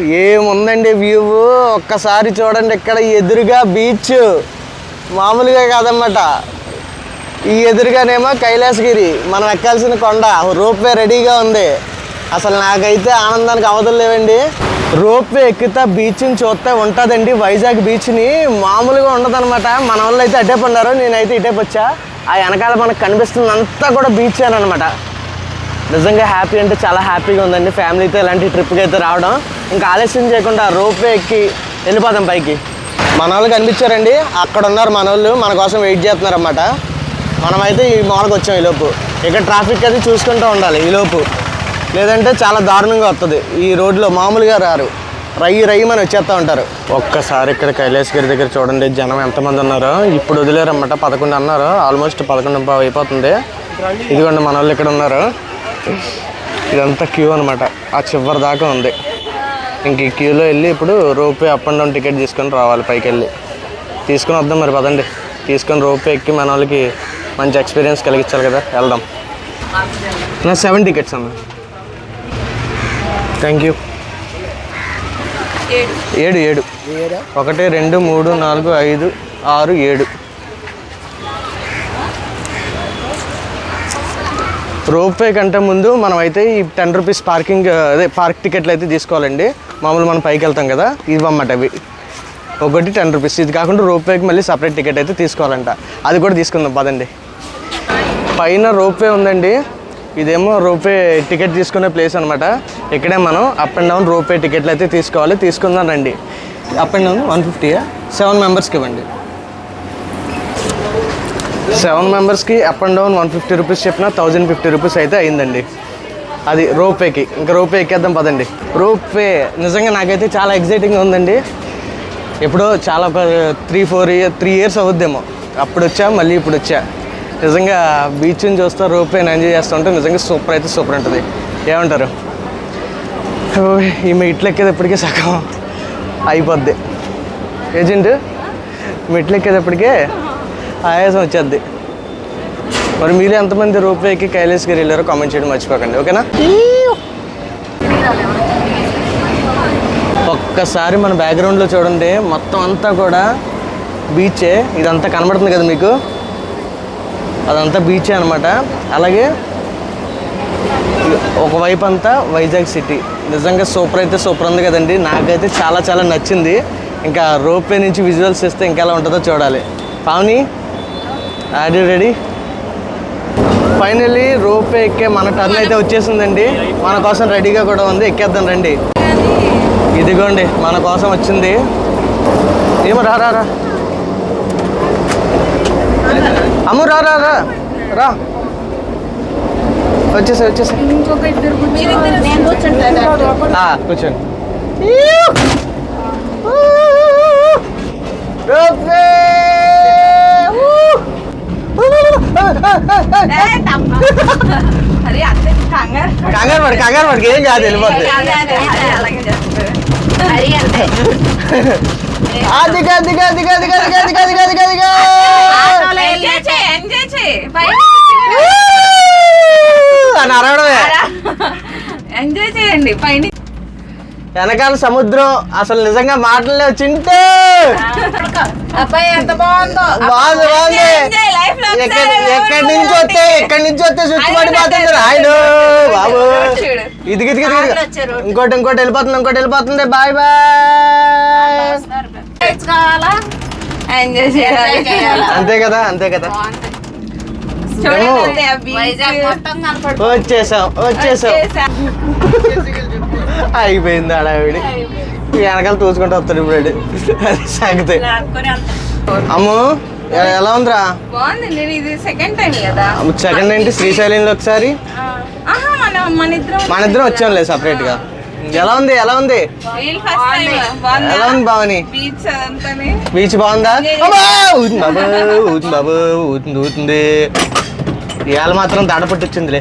ఏముందండి వ్యూ ఒక్కసారి చూడండి ఇక్కడ ఎదురుగా బీచ్ మామూలుగా కాదన్నమాట. ఈ ఎదురుగానేమో కైలాసగిరి మనం ఎక్కాల్సిన కొండ. రోప్వే రెడీగా ఉంది. అసలు నాకైతే ఆనందానికి అవధులు లేవండి. రోప్వే ఎక్కితే బీచ్ని చూస్తే ఉంటుందండి. వైజాగ్ బీచ్ని మామూలుగా ఉండదన్నమాట. మన వాళ్ళు అయితే అడ్డే పన్నారు నేనైతే ఇటే వచ్చా. ఆ వెనకాల మనకు కనిపిస్తుంది అంతా కూడా బీచ్ అనమాట నిజంగా హ్యాపీ అంటే చాలా హ్యాపీగా ఉందండి. ఫ్యామిలీతో ఇలాంటి ట్రిప్కి అయితే రావడం. ఇంకా ఆలస్యం చేయకుండా రోప్వే ఎక్కి వెళ్ళిపోదాం పైకి. మన వాళ్ళు కనిపించారండి. అక్కడ ఉన్నారు మన వాళ్ళు మన కోసం వెయిట్ చేస్తున్నారు అన్నమాట మనమైతే ఈ మాల్కి వచ్చాం ఈ లోపు. ఇక్కడ ట్రాఫిక్ అది చూసుకుంటూ ఉండాలి ఈ లోపు. లేదంటే చాలా దారుణంగా వస్తుంది ఈ రోడ్లో మామూలుగా రారు. రయ్యి మనం వచ్చేస్తూ ఉంటారు. ఒక్కసారి ఇక్కడ కైలాసగిరి దగ్గర చూడండి. జనం ఎంతమంది ఉన్నారో. ఇప్పుడు వదిలేరు అన్నమాట పదకొండు అన్నారు. ఆల్మోస్ట్ పదకొండు అయిపోతుంది. ఇదిగోండి మన వాళ్ళు ఇక్కడ ఉన్నారు. ఇదంతా క్యూ అనమాట ఆ చివరి దాకా ఉంది. ఇంక ఈ క్యూలో వెళ్ళి ఇప్పుడు ropeway up and down ticket తీసుకొని రావాలి పైకి వెళ్ళి తీసుకొని వద్దాం మరి పదండి. తీసుకొని రోపే ఎక్కి మన వాళ్ళకి మంచి ఎక్స్పీరియన్స్ కలిగించాలి కదా వెళ్దాం. నా సెవెన్ టికెట్స్ అన్న థ్యాంక్ యూ ఏడు ఏడు. ఒకటి రెండు మూడు నాలుగు ఐదు ఆరు ఏడు. రోప్వే కంటే ముందు మనం అయితే ఈ టెన్ రూపీస్ పార్కింగ్ అదే పార్క్ టికెట్లు అయితే తీసుకోవాలండి. మామూలు మనం పైకి వెళ్తాం కదా ఇవ్వమాట అవి. ఒకటి టెన్ రూపీస్. ఇది కాకుండా రోప్వేకి మళ్ళీ సపరేట్ టికెట్ అయితే తీసుకోవాలంట. అది కూడా తీసుకుందాం పదండి. పైన రోప్వే ఉందండి. ఇదేమో రోప్వే టికెట్ తీసుకునే ప్లేస్ అనమాట ఇక్కడే మనం అప్ అండ్ డౌన్ రోప్వే టికెట్లు అయితే తీసుకోవాలి. తీసుకుందాం రండి. అప్ అండ్ డౌన్ వన్ ఫిఫ్టీయా? సెవెన్ మెంబర్స్కి ఇవ్వండి. సెవెన్ మెంబర్స్కి up and down one fifty rupees చెప్పిన థౌజండ్ ఫిఫ్టీ రూపీస్ అయితే అయిందండి. అది రోప్వేకి ఇంకా రోప్వే ఎక్కేద్దాం పదండి. రోప్వే నిజంగా నాకైతే చాలా ఎగ్జైటింగ్ ఉందండి. ఎప్పుడో చాలా ఒక three four year three years అవుద్దేమో. అప్పుడు వచ్చా మళ్ళీ ఇప్పుడు వచ్చా. నిజంగా బీచ్ని చూస్తా రోప్వేని ఎంజాయ్ చేస్తూ ఉంటే నిజంగా సూపర్ అయితే సూపర్ ఉంటుంది. ఏమంటారు? ఈ మెట్లు ఎక్కేది ఇప్పటికే సగం అయిపోద్ది. ఏజెంట్? మెట్లు ఎక్కేటప్పటికే ఆయాసం వచ్చేద్ది. మరి మీరు ఎంతమంది రోప్వేకి కైలాసగిరి వెళ్ళారో కామెంట్ చేయడం మర్చిపోకండి ఓకేనా? ఒక్కసారి మన బ్యాక్గ్రౌండ్లో చూడండి మొత్తం అంతా కూడా బీచే ఇదంతా కనబడుతుంది కదా మీకు? అదంతా బీచే అనమాట అలాగే ఒకవైపు అంతా వైజాగ్ సిటీ నిజంగా సూపర్ అయితే సూపర్ ఉంది కదండి. నాకైతే చాలా చాలా నచ్చింది. ఇంకా రోప్వే నుంచి విజువల్స్ ఇస్తే ఇంకా ఎలా ఉంటుందో చూడాలి. Pavani are you ready finally ropeway ఎక్కే మన టర్న్ అయితే వచ్చేసిందండి. మన కోసం రెడీగా కూడా ఉంది. ఎక్కేద్దాం రండి. ఇదిగోండి మన కోసం వచ్చింది. ఏమో రా రా రా. అమ్ము రా రా రా. రా. వచ్చేసా కూర్చోండి. అరే అంతే కంగారు కంగారు పడి కంగారు పడికి ఏం కాదు చేయి అని అరవడమే. ఎంజాయ్ చేయండి. పైన వెనకాల సముద్రం అసలు నిజంగా మాటలే చింటే బాగుందో. ఎక్కడి నుంచి వస్తే ఎక్కడి నుంచి వస్తే స్విచ్ పడిపోతుంది రాయుడు బాబు. ఇది ఇది. ఇంకోటి ఇంకోటి వెళ్ళిపోతుంది ఇంకోటి వెళ్ళిపోతుంది. బాయ్ బాయ్ అంతే కదా అంతే కదా. వచ్చేసాం. వచ్చేసాం. అయిపోయింది ఆడావిడి వెనకాల తూసుకుంటూ వస్తాడు ఇప్పుడు అది సాగితే. అమ్మో ఎలా ఉందిరా? సెకండ్ సెకండ్ ఏంటి శ్రీశైలంలో ఒకసారి? మన ఇద్దరం వచ్చాంలే సపరేట్గా ఎలా ఉంది ఎలా ఉంది? ఎలా ఉంది బావని? బీచ్ బాగుందా? ఊతుంది బాబు ఊతుంది ఊతుంది ఇవాళ మాత్రం దడ పట్టుచ్చిందిలే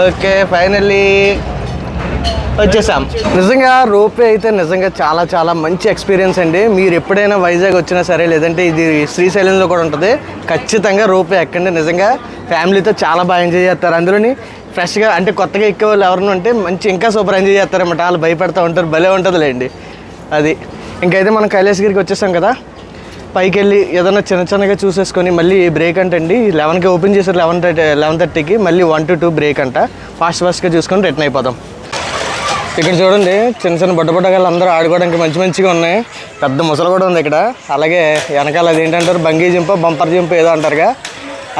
ఓకే ఫైనల్లీ వచ్చేసాం. నిజంగా రోపే అయితే నిజంగా చాలా చాలా మంచి ఎక్స్పీరియన్స్ అండి. మీరు ఎప్పుడైనా వైజాగ్ వచ్చినా సరే లేదంటే ఇది శ్రీశైలంలో కూడా ఉంటుంది. ఖచ్చితంగా రోపే ఎక్కండి. నిజంగా ఫ్యామిలీతో చాలా బాగా ఎంజాయ్ చేస్తారు. అందులోని ఫ్రెష్గా అంటే కొత్తగా ఎక్కే వాళ్ళు ఎవరైనా ఉంటే మంచి ఇంకా సూపర్ ఎంజాయ్ చేస్తారన్నమాట. వాళ్ళు భయపడుతూ ఉంటారు భలే ఉంటుందిలేండి. అది. ఇంకైతే మనం కైలాసగిరికి వచ్చేసాం కదా. పైకి వెళ్ళి ఏదైనా చిన్న చిన్నగా చూసేసుకొని మళ్ళీ బ్రేక్ అంటండి. లెవెన్కి ఓపెన్ చేశారు లెవెన్ థర్టీ లెవెన్ థర్టీకి మళ్ళీ వన్ టు టూ బ్రేక్ అంట. ఫాస్ట్ ఫాస్ట్గా చూసుకొని రిటర్న్ అయిపోదాం. ఇక్కడ చూడండి చిన్న చిన్న బుడ్డ బుడ్డగాళ్ళు అందరూ ఆడుకోవడానికి మంచి మంచిగా ఉన్నాయి. పెద్ద ముసలు కూడా ఉంది ఇక్కడ. అలాగే వెనకాల అది ఏంటంటారు బంగీ జింపు బంపర్ జింపు ఏదో అంటారుగా.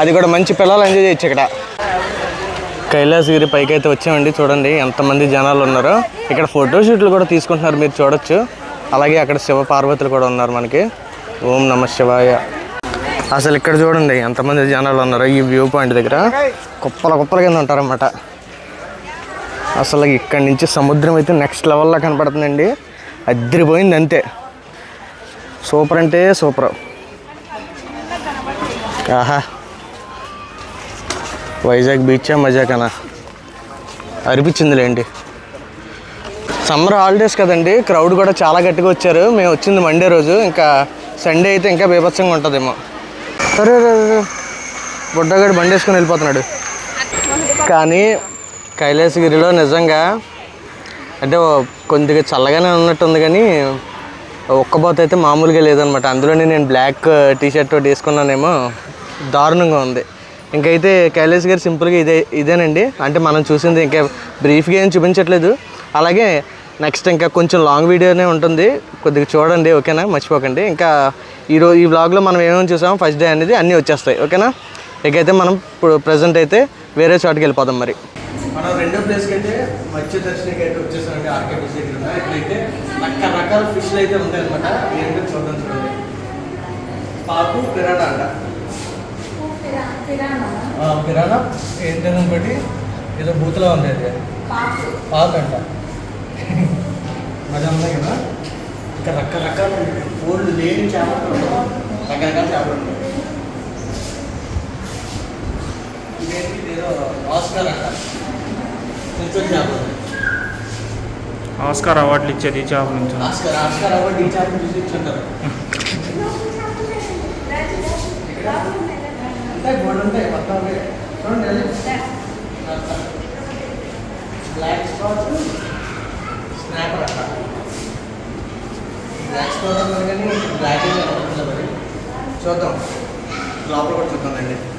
అది కూడా మంచి పిల్లలు ఎంజాయ్ చేయొచ్చు ఇక్కడ. కైలాసగిరి పైకి అయితే వచ్చామండి చూడండి ఎంతమంది జనాలు ఉన్నారో. ఇక్కడ ఫోటోషూట్లు కూడా తీసుకుంటున్నారు మీరు చూడొచ్చు. అలాగే అక్కడ శివ పార్వతులు కూడా ఉన్నారు మనకి. ఓం నమ శివాయ. అసలు ఇక్కడ చూడండి ఎంతమంది జనాలు ఉన్నారో ఈ వ్యూ పాయింట్ దగ్గర. కుప్పల కుప్పల కింద ఉంటారన్నమాట. అసలు ఇక్కడి నుంచి సముద్రం అయితే నెక్స్ట్ లెవెల్లో కనపడుతుందండి. అద్దరిపోయింది అంతే. సూపర్ అంటే సూపర్. ఆహా. వైజాగ్ బీచా మజాకనా? అనిపించిందిలేండి సమ్మర్ హాలిడేస్ కదండి క్రౌడ్ కూడా చాలా గట్టిగా వచ్చారు. మేము వచ్చింది మండే రోజు ఇంకా సండే అయితే ఇంకా బీభత్సంగా ఉంటుందేమో. సరే బుడ్డగాడు బండి వేసుకొని వెళ్ళిపోతున్నాడు. కానీ కైలాసగిరిలో నిజంగా అంటే కొద్దిగా చల్లగానే ఉన్నట్టుంది కానీ ఒక్కబోత అయితే మామూలుగా లేదనమాట. అందులోనే నేను బ్లాక్ టీ షర్ట్ వేసుకున్నానేమో దారుణంగా ఉంది. ఇంకైతే కైలాస్ గారు సింపుల్గా ఇదే ఇదేనండి. అంటే మనం చూసింది ఇంకా బ్రీఫ్గా ఏం చూపించట్లేదు. అలాగే నెక్స్ట్ ఇంకా కొంచెం లాంగ్ వీడియోనే ఉంటుంది. కొద్దిగా చూడండి ఓకేనా? మర్చిపోకండి. ఇంకా ఈరోజు ఈ వ్లాగ్లో మనం ఏమేమి చూసామో ఫస్ట్ డే అనేది అన్నీ వచ్చేస్తాయి. ఓకేనా? ఇకైతే మనం ఇప్పుడు ప్రజెంట్ అయితే వేరే చోటుకి వెళ్ళిపోదాం మరి. మనం రెండో ప్లేస్కి అయితే మత్స్య దర్శనకి అయితే వచ్చేసామండి ఆర్కే బీచ్ దగ్గర ఇక్కడైతే రకరకాల ఫిష్లు అయితే ఉంటాయి అనమాట ఏంటో చూద్దాం చూడండి. పాపు పిరానా అంట. పిరానా ఏంటని ఇంకోటి ఏదో బూతులో ఉంది అది. పాకు. అంట. అది ఉన్నాయి కదా. ఇంకా రకరకాల ఓల్డ్ లేని చేపలు. రకరకాల చేపలు ఉంటాయి ఇదేంటి? ఇదేదో ఆస్కార్ అంట. ఉన్నాయి. ఆస్కార్ అవార్డులు ఇచ్చేది ఈ చేప నుంచి. ఆస్కార్ ఆస్కార్ అవార్డు ఈ చేపలు ఇచ్చుంటారు. బ్లాక్ స్పాట్ స్నాపర్ అంట బ్లాక్ స్పాట్ అన్నారు కానీ బ్లాక్ చూద్దాం. లోపల కూడా చూద్దామండి టైగర్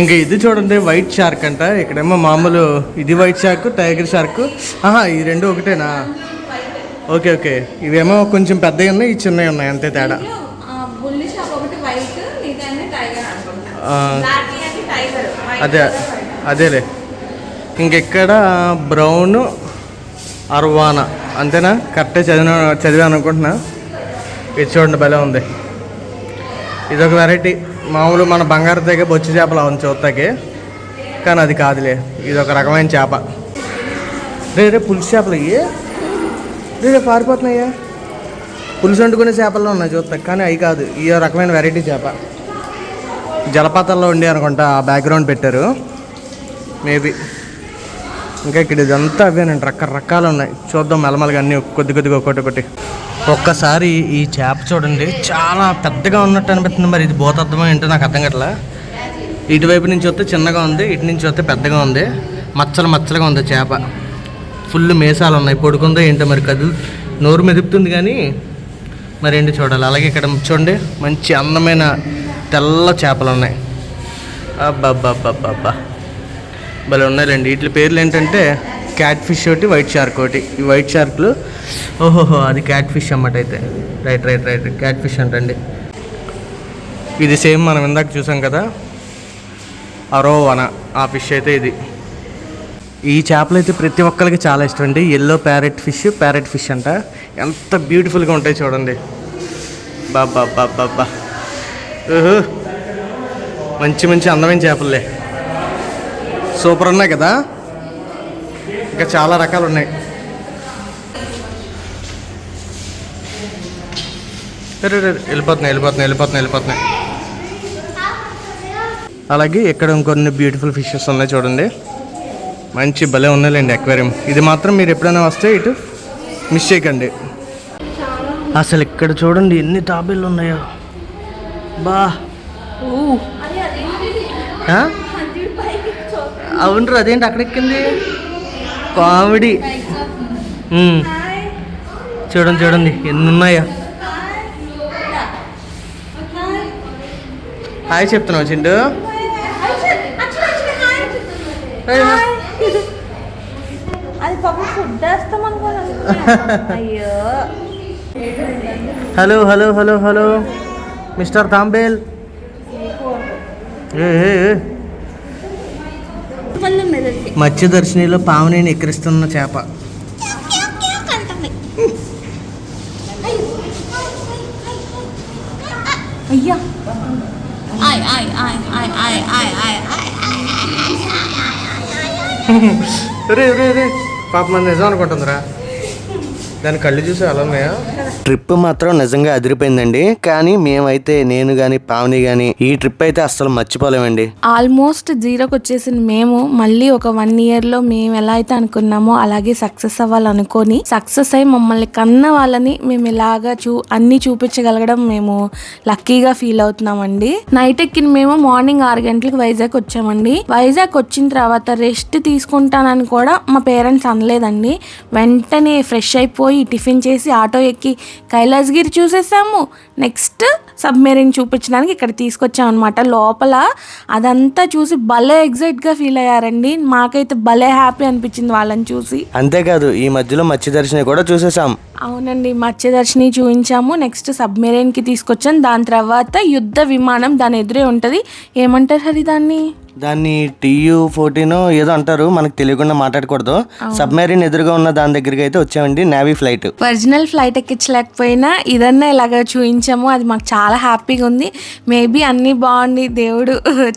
ఇంకా ఇది చూడండి వైట్ షార్క్ అంట. ఇక్కడేమో మామూలు ఇది వైట్ షార్క్ టైగర్ షార్క్ ఆహా ఈ రెండు ఒకటేనా? Okay okay. ఇవేమో కొంచెం పెద్దవి ఉన్నాయి ఈ చిన్నవి ఉన్నాయి అంతే తేడా. అదే అదేలే. ఇంకెక్కడ బ్రౌన్ అర్వానా అంతేనా? కరెక్టే చదివిన చదివాను అనుకుంటున్నా. ఇది చూడండి భలే ఉంది. ఇది ఒక వెరైటీ. మామూలు మన బంగారు దగ్గర బొచ్చి చేపలు ఉంది చూస్తాకి కానీ అది కాదులే ఇది ఒక రకమైన చేప. రే రే పులుసు చేపలు ఇవి రే రే పారిపోతున్నాయ్యా. పులుసు వండుకునే చేపల్లో ఉన్నాయి చూస్తా కానీ అవి కాదు ఈ రకమైన వెరైటీ చేప. జలపాతాల్లో ఉండి అనుకుంటా ఆ బ్యాక్గ్రౌండ్ పెట్టారు. మేబీ ఇంకా ఇక్కడ ఇదంతా అవేనండి రకరకాలు ఉన్నాయి. చూద్దాం మెలమలగా అన్నీ కొద్ది కొద్దిగా ఒకటి ఒకటి ఒక్కసారి ఈ చేప చూడండి. చాలా పెద్దగా ఉన్నట్టు అనిపిస్తుంది మరి. ఇది భూతత్వం ఏంటో నాకు అర్థం కట్లా ఇటువైపు నుంచి వస్తే చిన్నగా ఉంది ఇటు నుంచి వస్తే పెద్దగా ఉంది. మచ్చలు మచ్చలుగా ఉంది చేప. ఫుల్ మేసాలు ఉన్నాయి. పడుకుందో ఏంటో మరి కదు నోరు మెదుపుతుంది కానీ మరి ఏంటి చూడాలి. అలాగే ఇక్కడ చూడండి. మంచి అందమైన తెల్ల చేపలు ఉన్నాయి. అబ్బబ్బబ్బబ్బబ్బా భలే ఉన్నాయండి. వీటి పేర్లు ఏంటంటే క్యాట్ ఫిష్ ఒకటి వైట్ షార్క్ ఒకటి. ఈ వైట్ షార్క్లు ఓహోహో అది క్యాట్ ఫిష్ అన్నమాట అయితే. Right right right cat fish అంటండి. ఇది సేమ్ మనం ఇందాక చూసాం కదా అరోవన ఆ ఫిష్ అయితే ఇది. ఈ చేపలు అయితే ప్రతి ఒక్కరికి చాలా ఇష్టం అండి. Yellow parrot fish parrot fish అంట. ఎంత బ్యూటిఫుల్గా ఉంటాయి చూడండి. బాబా బాబా బాబా మంచి మంచి అందమైన చేపలే. సూపర్ ఉన్నాయి కదా. ఇంకా చాలా రకాలు ఉన్నాయి. వెళ్ళిపోతున్నాయి వెళ్ళిపోతున్నాయి వెళ్ళిపోతున్నాయి వెళ్ళిపోతున్నాయి. అలాగే ఇక్కడ ఇంకొన్ని బ్యూటిఫుల్ ఫిషెస్ ఉన్నాయి చూడండి. మంచి భలే ఉన్నాయండి అక్వేరియం ఇది మాత్రం మీరు ఎప్పుడైనా వస్తే ఇటు మిస్ చేయకండి. అసలు ఇక్కడ చూడండి ఎన్ని తాబేళ్ళు ఉన్నాయో. బా? అవునరా అదేంటి అక్కడ ఎక్కింది కామెడీ. చూడండి చూడండి ఎన్ని ఉన్నాయో హాయ్ చెప్తున్నావు చిండు అది పాపం ఫుడ్ వేస్తాం అనుకోను అయ్యో. Hello hello hello hello. Mister తాంబేల్. ఏ, మత్స్యదర్శినిలో పావని ఎక్కిరిస్తున్న చేప. రే రే రే. పాప మన నిజం అనుకుంటుందిరా. దాని కళ్ళు చూసి అలా ఉన్నాయా? ట్రిప్ మాత్రం నిజంగా అదిరిపోయిందండి. కానీ మేమైతే నేను కానీ పావని కానీ ఈ ట్రిప్ అయితే అస్సలు మర్చిపోలేమండి. ఆల్మోస్ట్ జీరోకి వచ్చేసిన మేము. మళ్ళీ ఒక వన్ ఇయర్లో మేము ఎలా అయితే అనుకున్నామో అలాగే సక్సెస్ అవ్వాలనుకొని సక్సెస్ అయి మమ్మల్ని కన్న వాళ్ళని మేము ఇలాగా చూ అన్ని చూపించగలగడం మేము లక్కీగా ఫీల్ అవుతున్నామండి. నైట్ ఎక్కిన మేము మార్నింగ్ ఆరు గంటలకు వైజాగ్ వచ్చామండి. వైజాగ్ వచ్చిన తర్వాత రెస్ట్ తీసుకుంటానని కూడా మా పేరెంట్స్ అనలేదండి. వెంటనే ఫ్రెష్ అయిపోయి టిఫిన్ చేసి ఆటో ఎక్కి కైలాసగిరి చూసేసాము. నెక్స్ట్ సబ్మెరీన్ చూపించడానికి ఇక్కడ తీసుకొచ్చాం అనమాట లోపల అదంతా చూసి భలే ఎగ్జైట్గా ఫీల్ అయ్యారండి. మాకైతే భలే హ్యాపీ అనిపించింది వాళ్ళని చూసి. అంతేకాదు ఈ మధ్యలో మత్స్య దర్శిని కూడా చూసేసాం. అవునండి మత్స్యదర్శిని చూపించాము. నెక్స్ట్ సబ్మెరైన్కి తీసుకొచ్చాం. దాని తర్వాత యుద్ధ విమానం దాని ఎదురే ఉంటుంది. ఏమంటారు హరి దాన్ని? దాన్ని టీయూ ఫోర్టీన్ ఏదో అంటారు మనకు తెలియకుండా మాట్లాడకూడదు. సబ్మెరీన్ ఎదురుగా ఉన్న దాని దగ్గరికి అయితే వచ్చామండి నేవీ ఫ్లైట్. ఒరిజినల్ ఫ్లైట్ ఎక్కించలేకపోయినా ఇదన్నా ఇలాగ చూపించాము అది మాకు చాలా హ్యాపీగా ఉంది. మేబీ అన్నీ బాగుండి దేవుడు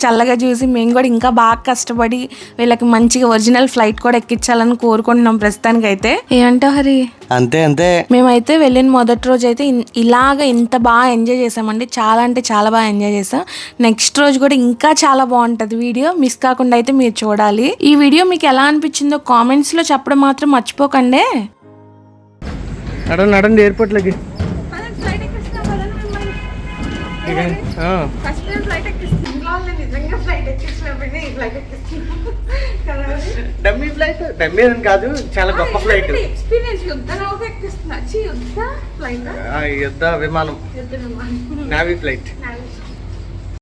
చల్లగా చూసి మేము కూడా ఇంకా బాగా కష్టపడి వీళ్ళకి మంచిగా ఒరిజినల్ ఫ్లైట్ కూడా ఎక్కించాలని కోరుకుంటున్నాం ప్రస్తుతానికి అయితే ఏమంటావు హరి? అంతే అంతే. మేమైతే వెళ్ళిన మొదటి రోజు అయితే ఇలాగ ఇంత బాగా ఎంజాయ్ చేసామండి. చాలా అంటే చాలా బాగా ఎంజాయ్ చేసాం. నెక్స్ట్ రోజు కూడా ఇంకా చాలా బాగుంటుంది. వీడియో మిస్ కాకుండా అయితే మీరు చూడాలి. ఈ వీడియో మీకు ఎలా అనిపించిందో కామెంట్స్లో చెప్పడం మాత్రం మర్చిపోకండి. నడండి నడండి ఎయిర్పోర్ట్లోకి. డమ్మీ కాదు చాలా గొప్ప ఫ్లైట్ యుద్ధ విమానం. Navy flight